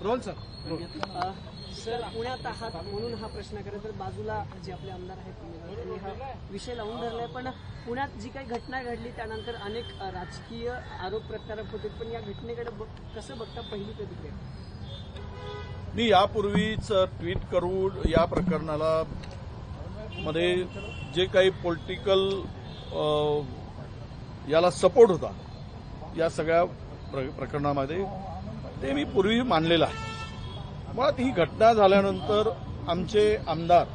Role sir. Sir पुण्यात आहात म्हणून हा प्रश्न करत तर बाजूला जे आपले आमदार आहेत त्यांनी हा विषय लावून धरलाय. पण पुण्यात जी काही घटना घडली त्यानंतर अनेक राजकीय आरोप प्रत्यारोप होते. पण या घटनेकडे कसं बघता पहिली प्रतिक्रिया? मी यापूर्वीच ट्विट करून या प्रकरणाला मध्ये जे काही पॉलिटिकल याला सपोर्ट होता या सगळ्या प्र- प्रकरणामध्ये ते मी पूर्वी मानलेलं आहे. मुळात ही घटना झाल्यानंतर आमचे आमदार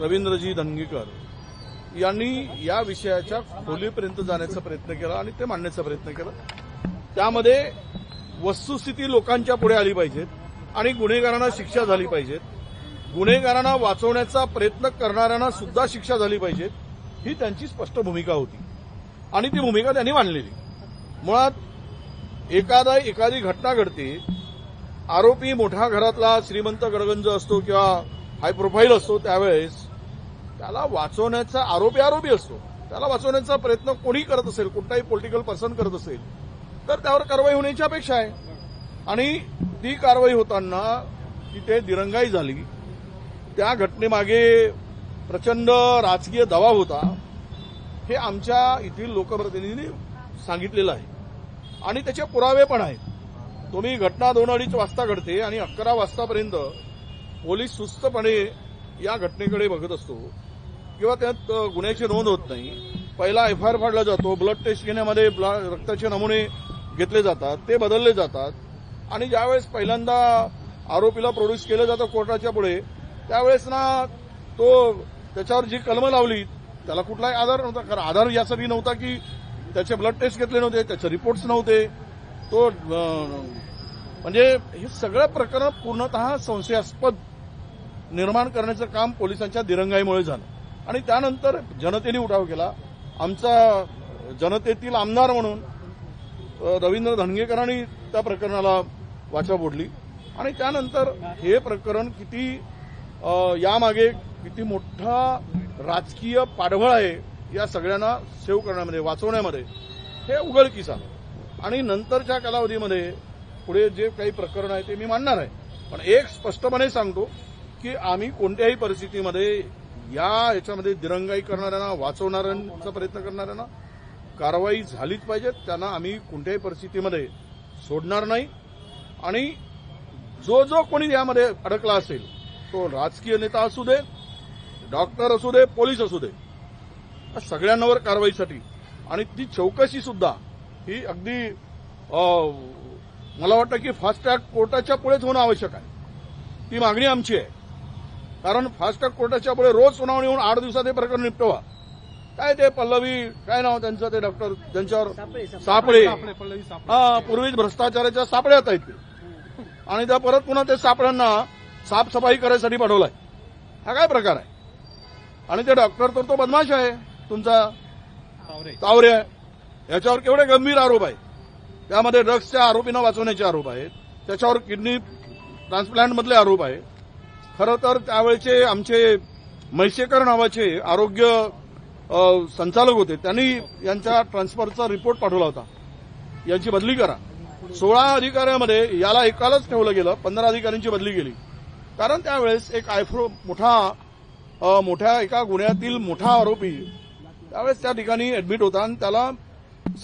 रवींद्रजी धनगीकर यांनी या विषयाच्या खोलीपर्यंत जाण्याचा प्रयत्न केला आणि ते मांडण्याचा प्रयत्न केला. त्यामध्ये वस्तुस्थिती लोकांच्या पुढे आली पाहिजेत आणि गुन्हेगारांना शिक्षा झाली पाहिजेत. गुन्हेगारांना वाचवण्याचा प्रयत्न करणाऱ्यांना सुद्धा शिक्षा झाली पाहिजे ही त्यांची स्पष्ट भूमिका होती. आणि ती भूमिका त्यांनी मांडलेली. मुळात एखादा एखादी घटना घडते. आरोपी मोठ्या घरातला श्रीमंत गडगंज असतो किंवा हाय प्रोफाईल असतो त्यावेळेस त्याला वाचवण्याचा आरोपी आरोपी असतो. त्याला वाचवण्याचा प्रयत्न कोणी करत असेल? कोणताही पॉलिटिकल पर्सन करत असेल? तर त्यावर कारवाई होण्याची अपेक्षा आहे. आणि ती कारवाई होताना तिथे दिरंगाई झाली. त्या घटनेमागे प्रचंड राजकीय दबाव होता. हे आमच्या येथील लोकप्रतिनिधींनी सांगितलेलं आहे. आणि त्याचे पुरावे पण आहेत. तुम्ही घटना दोन अडीच वाजता घडते आणि अकरा वाजतापर्यंत पोलीस सुस्तपणे या घटनेकडे बघत असतो. किंवा त्यात गुन्ह्याची नोंद होत नाही. पहिला एफआयआर फाडला जातो. ब्लड टेस्ट घेण्यामध्ये ब्ला- रक्ताचे नमुने घेतले जातात ते बदलले जातात. आणि ज्यावेळेस पहिल्यांदा आरोपीला प्रोड्यूस केलं जातं कोर्टाच्या पुढे त्यावेळेस ना तो त्याच्यावर जी कलमं लावली त्याला कुठलाही आधार नव्हता. कारण आधार यासाठी नव्हता की त्याचे ब्लड टेस्ट घेतले नव्हते त्याचे रिपोर्ट्स नव्हते. तो म्हणजे हे सगळं प्रकरण पूर्णतः संशयास्पद निर्माण करण्याचं काम पोलिसांच्या दिरंगाईमुळे झालं. आणि त्यानंतर जनतेने उठाव केला. आमचा जनतेतील आमदार म्हणून रवींद्र धनगेकरांनी त्या प्रकरणाला वाचा बोडली आणि त्यानंतर हे प्रकरण किती यामागे किती मोठा राजकीय पाठबळ आहे या सगळ्यांना सेव्ह करण्यामध्ये वाचवण्यामध्ये हे उघडकीस आलं. आणि नंतरच्या कालावधीमध्ये पुढे जे काही प्रकरण आहे ते मी मांडणार आहे. पण एक स्पष्टपणे सांगतो की आम्ही कोणत्याही परिस्थितीमध्ये या याच्यामध्ये दिरंगाई करणाऱ्यांना वाचवणाऱ्यांचा प्रयत्न करणाऱ्यांना कारवाई झालीच पाहिजेत त्यांना आम्ही कोणत्याही परिस्थितीमध्ये सोडणार नाही. आणि जो जो कोणी यामध्ये अडकला असेल तो राजकीय नेता असू दे डॉक्टर असू दे पोलीस असू दे सगळ्यांवर कारवाईसाठी. आणि ती चौकशी सुद्धा ही अगदी मला वाटतं की फास्ट ट्रॅक कोर्टाच्या पुढेच होणं आवश्यक आहे. ती मागणी आमची आहे. कारण फास्ट ट्रॅक कोर्टाच्या पुढे रोज सुनावणी होऊन आठ दिवसात हे प्रकरण निपटवा. काय ते पल्लवी काय नाव त्यांचं ते डॉक्टर त्यांच्यावर सापळे हा पूर्वीच भ्रष्टाचाराच्या सापड्यात आहेत ते आणि त्या परत पुन्हा ते सापड्यांना साफसफाई करायसाठी पाठवलाय. हा काय प्रकार आहे? आणि ते डॉक्टर तर तो बदमाश आहे. तुमचा तावरे आहे. याच्यावर केवढे गंभीर आरोप आहेत. त्यामध्ये ड्रग्सच्या आरोपींना वाचवण्याचे आरोप आहेत. त्याच्यावर किडनी ट्रान्सप्लांटमधले आरोप आहेत. खरं तर त्यावेळेचे आमचे म्हैसेकर नावाचे आरोग्य संचालक होते. त्यांनी यांच्या ट्रान्सफरचा रिपोर्ट पाठवला होता. यांची बदली करा. सोळा अधिकाऱ्यामध्ये याला एकालाच ठेवलं गेलं. पंधरा अधिकाऱ्यांची बदली गेली कारण त्यावेळेस एक आयफ्रो मोठा मोठ्या एका गुन्ह्यातील मोठा आरोपी त्यावेळेस त्या ठिकाणी ऍडमिट होता आणि त्याला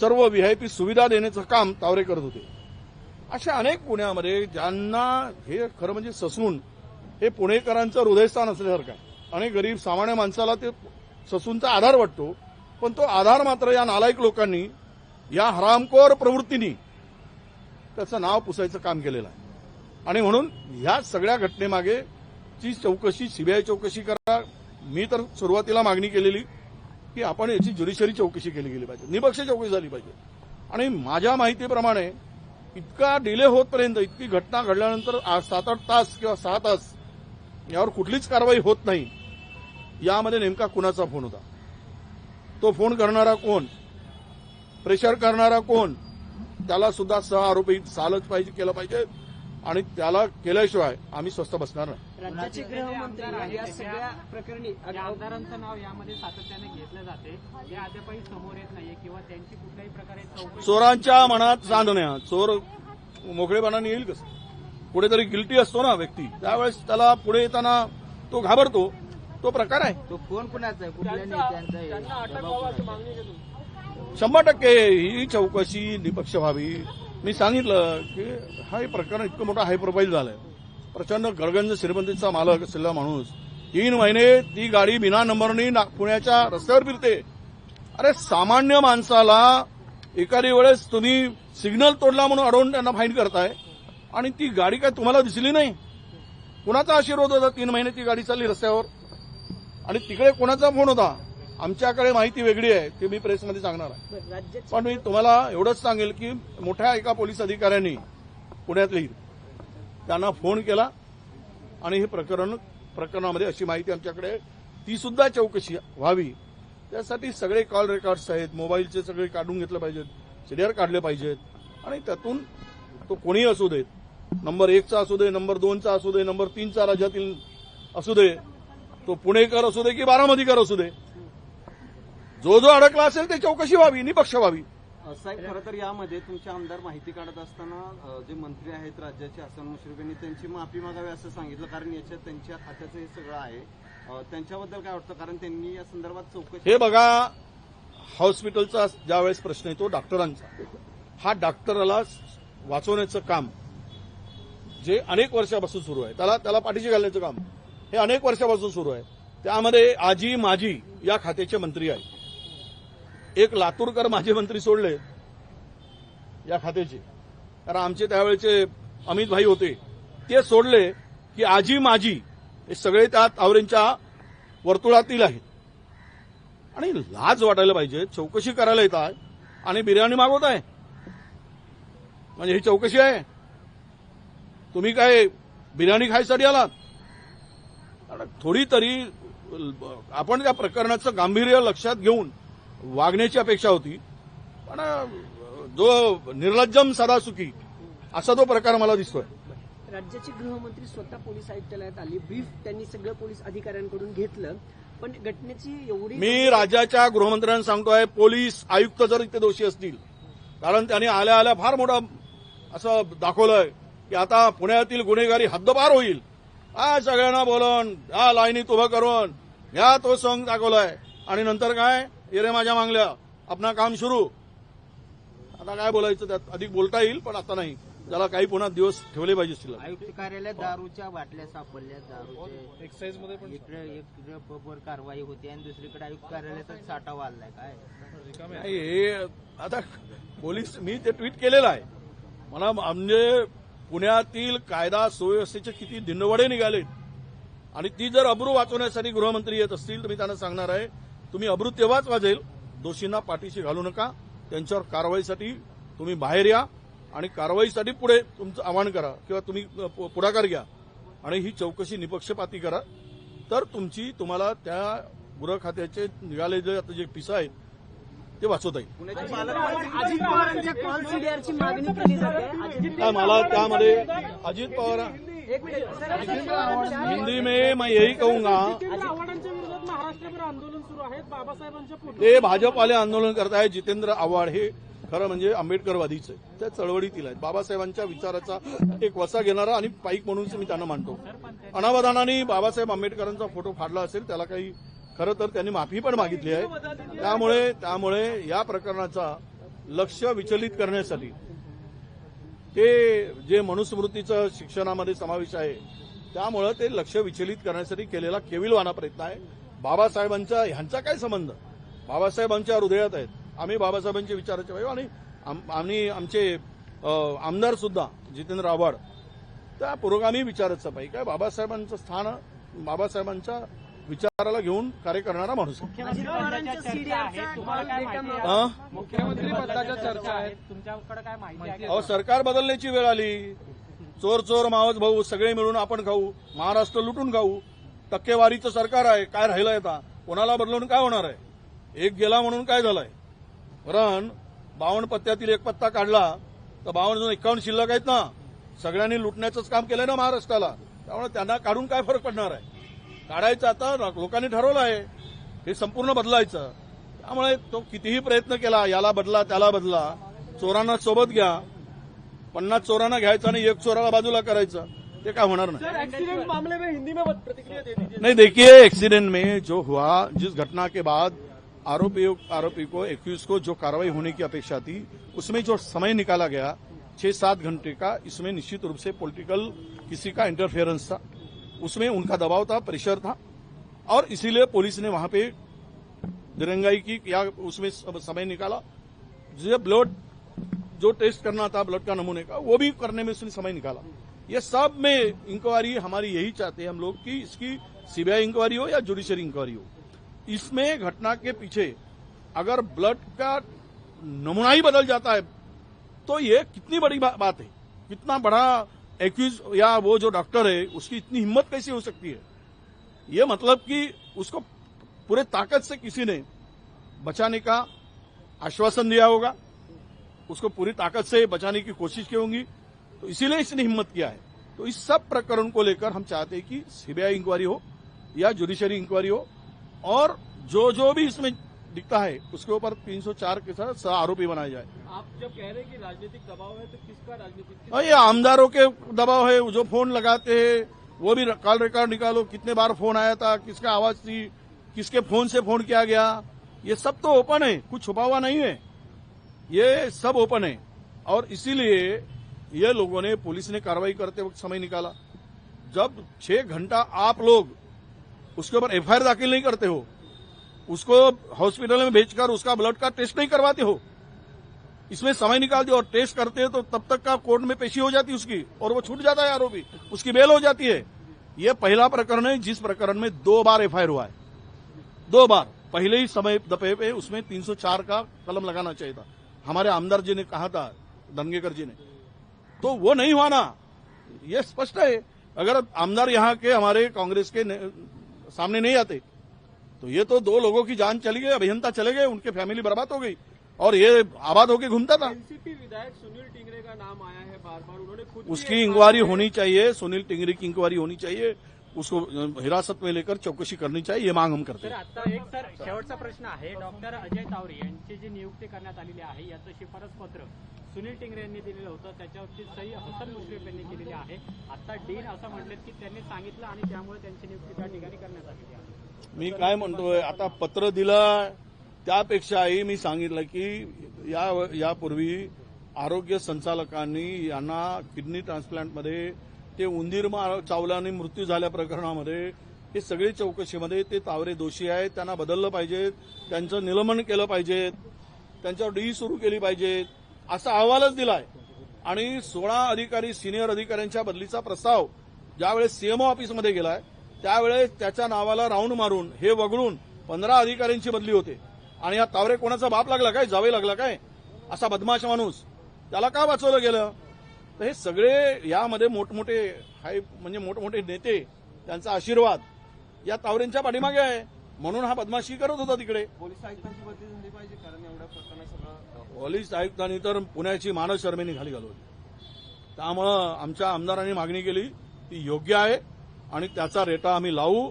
सर्व व्हीआयपी सुविधा देण्याचं काम तावरे करत होते. अशा अनेक पुण्यामध्ये ज्यांना हे खरं म्हणजे ससून हे पुणेकरांचं हृदयस्थान असल्यासारखं आहे. आणि गरीब सामान्य माणसाला ते ससूंचा आधार वाटतो पण तो आधार मात्र या नालायक लोकांनी या हरामखोर प्रवृत्तीनी त्याचं नाव पुसायचं काम केलेलं आहे. आणि म्हणून ह्या सगळ्या घटनेमागे ची चौकशी सीबीआय चौकशी करा. मी तर सुरुवातीला मागणी केलेली की आपण याची ज्युडिशरी चौकशी केली गेली पाहिजे. निपक्ष चौकशी झाली पाहिजे. आणि माझ्या माहितीप्रमाणे इतका डिले होतपर्यंत इतकी घटना घडल्यानंतर सात आठ तास किंवा सहा तास यावर कुठलीच कारवाई होत नाही. यामध्ये नेमका कुणाचा फोन होता? तो फोन करणारा कोण? प्रेशर करणारा कोण? त्याला सुद्धा सह आरोपी सालच पाहिजे केलं पाहिजे. आणि त्याला केल्याशिवाय आम्ही स्वस्त बसणार नाही. राज्याचे गृहमंत्री या सगळ्या प्रकरणी आमदारांचं नाव यामध्ये सातत्याने घेतलं जाते. हे अद्यापही समोर येत नाहीये किंवा त्यांची कुठल्याही प्रकारे चोरांच्या मनात चांदण्या चोर मोकळेपणाने येईल कसं? कुठेतरी गिल्टी असतो ना व्यक्ती. त्यावेळेस त्याला पुढे येताना तो घाबरतो. तो प्रकार आहे? तो कोण कुणाचा आहे? कुठल्या नेत्यांचा आहे? दबाव कुणाचा आहे? शंभर टक्के ही चौकशी निपक्ष व्हावी. मी सांगितलं की हा हे प्रकरण इतकं मोठं हाय प्रोफाईल झालंय. प्रचंड गडगंज श्रीमंतीचा मालक असलेला माणूस. तीन महिने ती गाडी बिना नंबरनी ना- पुण्याच्या रस्त्यावर फिरते. अरे सामान्य माणसाला एखादी वेळेस तुम्ही सिग्नल तोडला म्हणून अडवून त्यांना फाईन करताय आणि ती गाडी काय तुम्हाला दिसली नाही? कुणाचा आशीर्वाद होता तीन महिने ती गाडी चालली रस्त्यावर? आणि तिकडे कोणाचा फोन होता? आमच्याकडे माहिती वेगळी आहे ती मी प्रेसमध्ये सांगणार आहे. पण मी तुम्हाला एवढंच सांगेल की मोठ्या एका पोलीस अधिकाऱ्यांनी पुण्यातली त्यांना फोन केला आणि हे प्रकरण प्रकरणामध्ये अशी माहिती आमच्याकडे. ती सुद्धा चौकशी व्हावी. त्यासाठी सगळे कॉल रेकॉर्ड्स आहेत मोबाईलचे सगळे काढून घेतले पाहिजेत सीडीआर काढले पाहिजेत. आणि त्यातून तो कोणीही असू देत नंबर एकचा असू दे नंबर दोनचा असू दे नंबर तीनचा राज्यातील असू दे तो पुणेकर असू दे की बारामतीकर असू दे. जो जो अडकला असेल ते चौकशी व्हावी निपक्ष व्हावी. साहेब खरं तर यामध्ये तुमचे आमदार माहिती काढत असताना जे मंत्री आहेत राज्याचे हसन मुश्रीफ यांनी त्यांची माफी मागावी असं सांगितलं. कारण याच्यात त्यांच्या खात्याचं हे सगळं आहे. त्यांच्याबद्दल काय वाटतं? कारण त्यांनी या संदर्भात चौकशी हे बघा हॉस्पिटलचा ज्यावेळेस प्रश्न येतो डॉक्टरांचा. हा डॉक्टरला वाचवण्याचं काम जे अनेक वर्षापासून सुरू आहे. त्याला त्याला पाठीशी घालण्याचं काम. हे अनेक वर्षापासून सुरू आहे. त्यामध्ये आजी माजी या खात्याचे मंत्री आहेत. एक लातूरकर माजी मंत्री सोडले या खात्याचे. कारण आमचे त्यावेळेचे अमित भाई होते ते सोडले की आजी माजी हे सगळे त्या तावरेंच्या वर्तुळातील आहेत. आणि लाज वाटायला पाहिजे चौकशी करायला येत आहे आणि बिर्याणी मागवत आहे. म्हणजे ही चौकशी आहे. तुम्ही काय बिर्याणी खायसाठी आलात? थोडी तरी आपण त्या प्रकरणाचं गांभीर्य लक्षात घेऊन वागण्याची अपेक्षा होती. पण जो निर्लज्जम सदासुखी असा तो प्रकार मला दिसतोय. राज्याचे गृहमंत्री स्वतः पोलीस आयुक्तालयात आली. ब्रीफ त्यांनी सगळं पोलीस अधिकाऱ्यांकडून घेतलं. पण घटनेची एवढी मी राज्याच्या गृहमंत्र्यांना सांगतोय पोलीस आयुक्त जर इथे दोषी असतील कारण त्यांनी आल्या आल्या फार मोठं असं दाखवलंय की आता पुण्यातील गुन्हेगारी हद्दपार होईल. हा सगळ्यांना बोलून या लाईनीत उभं करून या तो सॉंग दाखवलाय. आणि नंतर काय? येरे माझ्या मागल्या. आपणा काम सुरू. आता काय बोलायचं त्यात? अधिक बोलता येईल पण आता नाही. त्याला काही पुन्हा दिवस ठेवले पाहिजे शिल्लक आयुक्त कार्यालयात दारूच्या बाटल्या सापडल्या. दारूचे एक्साईजमध्ये पण इकडे एक पबवर कारवाई होती आणि दुसरीकडे आयुक्त कार्यालयातच साठा वाढलाय. काय? हे आता पोलीस मी ते ट्विट केलेलं आहे. मला म्हणजे पुण्यातील कायदा सुव्यवस्थेचे किती दिनवडे निघाले? आणि ती जर अब्रू वाचवण्यासाठी गृहमंत्री येत असतील तर मी त्यांना सांगणार आहे तुम्ही अब्रू तेव्हाच वाजेल दोषींना पाठीशी घालू नका त्यांच्यावर कारवाईसाठी तुम्ही बाहेर या आणि कारवाईसाठी पुढे तुमचं आवाहन करा किंवा तुम्ही पु- पुढाकार घ्या आणि ही चौकशी निपक्षपाती करा. तर तुमची तुम्हाला त्या गृह खात्याचे निघाले जे आता जे पिसा आहेत ते वाचवता येईल. पुण्याचे अजित पालक पवार- अजित पवारांच्या कॉल सीडीआरची मागणी केली जाते. अजित काय मला त्यामध्ये अजित पवार हिंदी में मैं यही कहूंगा आंदोलन सुरू आहे बाबासाहेबांच्या पुतळ्यावर ते भाजपवाले आंदोलन करताय जितेंद्र आव्हाड हे खरं म्हणजे आंबेडकरवादीच आहे त्या चळवळीतील आहेत. बाबासाहेबांच्या विचाराचा एक वसा घेणारा आणि पाईक म्हणून मी त्यांना मानतो. अनावधानाने बाबासाहेब आंबेडकरांचा फोटो फाडला असेल त्याला काही खरं तर त्यांनी माफी पण मागितली आहे. त्यामुळे त्यामुळे या प्रकरणाचा लक्ष विचलित करण्यासाठी ते जे मनुस्मृतीचं शिक्षणामध्ये समावेश आहे त्यामुळं ते लक्ष विचलित करण्यासाठी केलेला केविलवाना प्रयत्न आहे. बाबासाहेबांचा ह्यांचा काय संबंध? बाबासाहेबांच्या हृदयात आहेत. आम्ही बाबासाहेबांचे विचाराचे पाहिजे आणि आम्ही आमचे आमदार सुद्धा जितेंद्र आव्हाड त्या पुरोगामी विचाराचं पाहिजे काय बाबासाहेबांचं स्थान बाबासाहेबांच्या विचाराला घेऊन कार्य करणारा माणूस आहे. मुख्यमंत्री पदाच्या चर्चा आहेत. तुमच्याकडे काय माहिती आहे? अहो सरकार बदलण्याची वेळ आली. चोर चोर मावस भाऊ सगळे मिळून आपण खाऊ. महाराष्ट्र लुटून खाऊ. टक्केवारीचं सरकार आहे. काय राहिलंय आता? कोणाला बदलून काय होणार आहे? एक गेला म्हणून काय झालंय? कारण बावन्न पत्त्यातील एक पत्ता काढला तर बावन्न जण एकावन्न शिल्लक आहेत ना? सगळ्यांनी लुटण्याचंच काम केलंय ना महाराष्ट्राला. त्यामुळे त्यांना काढून काय फरक पडणार आहे? काढायचं आता लोकांनी ठरवलं आहे. हे संपूर्ण बदलायचं. त्यामुळे तो कितीही प्रयत्न केला याला बदला त्याला बदला. चोरांना सोबत घ्या. पन्नास चोरांना घ्यायचं आणि एक चोराला बाजूला करायचं. ते काय होणार नाही. मामले में हिंदी में प्रतिक्रिया दे दीजिए। नहीं देखिए एक्सीडेंट में जो हुआ जिस घटना के बाद आरोपी आरोपी को एक्यूज को जो कार्रवाई होने की अपेक्षा थी उसमें जो समय निकाला गया छह सात घंटे का इसमें निश्चित रूप से पॉलिटिकल किसी का इंटरफेरेंस था। उसमें उनका दबाव था प्रेशर था और इसीलिए पुलिस ने वहाँ पे दिरंगाई की या उसमें समय निकाला। जो ब्लड जो टेस्ट करना था ब्लड का नमूने का वो भी करने में उसने समय निकाला। ये सब में इंक्वायरी हमारी यही चाहते हैं हम लोग कि इसकी सीबीआई इंक्वायरी हो या जुडिशियरी इंक्वायरी हो। इसमें घटना के पीछे अगर ब्लड का नमूना ही बदल जाता है तो ये कितनी बड़ी बा, बात है। कितना बड़ा एक्यूज या वो जो डॉक्टर है, उसकी इतनी हिम्मत कैसी हो सकती है? ये मतलब कि उसको पूरे ताकत से किसी ने बचाने का आश्वासन दिया होगा, उसको पूरी ताकत से बचाने की कोशिश की होंगी तो इसीलिए इसने हिम्मत किया है। तो इस सब प्रकरण को लेकर हम चाहते हैं कि सीबीआई इंक्वायरी हो या जुडिशियरी इंक्वायरी हो, और जो जो भी इसमें दिखता है उसके ऊपर 304 के साथ आरोपी बनाया जाए। आप जब कह रहे हैं कि राजनीतिक दबाव है तो किसका राजनीतिक और ये आमदारों के दबाव है जो फ़ोन लगाते हैं वो भी कॉल रिकॉर्ड निकालो कितने बार फ़ोन आया था किसका आवाज़ थी किसके फ़ोन से फ़ोन किया गया ये सब तो ओपन है कुछ छुपा हुआ नहीं है। ये सब ओपन है। और इसीलिए ये लोगों ने पुलिस ने कार्रवाई करते वक्त समय निकाला। जब छह घंटा आप लोग उसके ऊपर एफआईआर दाखिल नहीं करते हो उसको हॉस्पिटल में भेजकर उसका ब्लड का टेस्ट नहीं करवाते हो। इसमें समय निकालते हो और टेस्ट करते हैं तो तब तक का कोर्ट में पेशी हो जाती है उसकी और वो छूट जाता है आरोपी। उसकी बेल हो जाती है। ये पहला प्रकरण है, जिस प्रकरण में दो बार एफआईआर हुआ है। दो बार। पहले ही समय दफे पे उसमें 304 का कलम लगाना चाहिए था। हमारे आमदार जी ने कहा था धनगेकर जी ने। तो वो नहीं हुआ ना। ये स्पष्ट है। अगर आमदार यहाँ के, हमारे कांग्रेस के सामने नहीं आते तो ये तो दो लोगों की जान चली गई अभियंता चले गए उनके फैमिली बर्बाद हो गई और ये आबाद होके घूमता था। एनसीपी विधायक सुनील टिंगरे का नाम आया है बार बार उन्होंने खुद उसकी इंक्वायरी होनी चाहिए सुनील टिंगरी की इंक्वायरी होनी चाहिए उसको हिरासत में लेकर चौकशी करनी चाहिए ये मांग हम करते हैं। आता एक सर शेवटचा प्रश्न आहे डॉक्टर अजय तावरे यांची जी नियुक्ती करण्यात आलेली आहे याचं शिफारस पत्र सुनील टिंगरे यांनी दिलेलं होतं त्याच्यावरची सही हसन मुश्रीफ यांनी केलेली आहे. आता डीन असं म्हटलेत की त्यांनी सांगितलं आणि त्यामुळे त्यांची नियुक्ती त्या ठिकाणी करण्यात आलेली आहे. मी काय म्हणतोय आता पत्र दिलं त्यापेक्षाही मी सांगितलं की या यापूर्वी आरोग्य संचालकांनी यांना किडनी ट्रान्सप्लांटमध्ये ते उंदीर मार चावल्याने मृत्यू झाल्या प्रकरणामध्ये हे सगळी चौकशीमध्ये ते तावरे दोषी आहेत त्यांना बदललं पाहिजेत त्यांचं निलंबन केलं पाहिजेत त्यांच्यावर डी सुरू केली पाहिजेत असा अहवालच दिलाय. आणि सोळा अधिकारी सिनियर अधिकाऱ्यांच्या बदलीचा प्रस्ताव ज्यावेळेस सीएमओ ऑफिसमध्ये गेलाय त्यावेळेस त्याच्या नावाला राऊंड मारून हे वगळून पंधरा अधिकाऱ्यांची बदली होते. आणि हा तावरे कोणाचा बाप लागला काय? जावे लागला काय? असा बदमाश माणूस. त्याला का वाचवलं गेलं? तर हे सगळे यामध्ये मोठमोठे हाय म्हणजे मोठमोठे नेते त्यांचा आशीर्वाद या तावरेंच्या पाठीमागे आहे. म्हणून हा बदमाशी करत होता तिकडे. पोलीस आयुक्तांची बदली झाली पाहिजे कारण एवढ्या प्रकरणात सगळं पोलीस आयुक्तांनी तर पुण्याची मानस शर्मेने खाली घालवली. त्यामुळं आमच्या आमदारांनी मागणी केली ती योग्य आहे. आणि त्याचा रेटा आम्ही लावू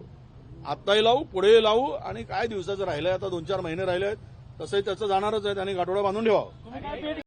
आत्ताही लावू पुढेही लावू आणि काय दिवसाचं राहिलंय आता दोन चार महिने राहिले आहेत तसंही त्याचं जाणारच आहे त्यांनी गाठोडा बांधून ठेवावं.